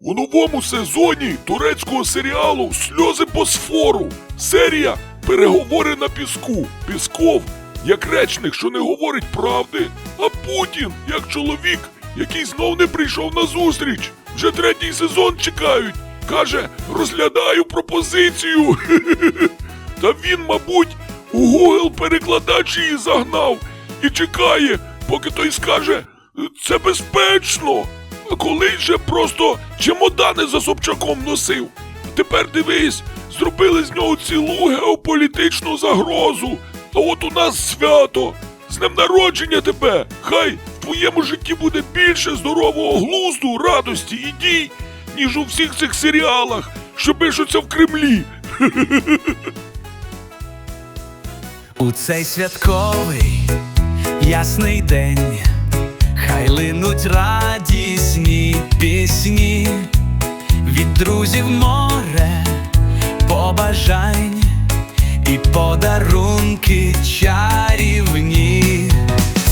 У новому сезоні турецького серіалу Сльози Босфору. Серія Переговори на піску. Пісков як речник, що не говорить правди, а Путін як чоловік, який знов не прийшов на зустріч. Вже третій сезон чекають. Каже, розглядаю пропозицію. Та він, мабуть, у Google перекладач її загнав і чекає, поки той скаже, це безпечно. Колись же просто чемодани за Собчаком носив. Тепер дивись, зробили з нього цілу геополітичну загрозу. А от у нас свято. З днем народження тебе! Хай в твоєму житті буде більше здорового глузду, радості і дій, ніж у всіх цих серіалах, що пишуться в Кремлі. У цей святковий ясний день, хай линуть радісні друзів море побажань і подарунки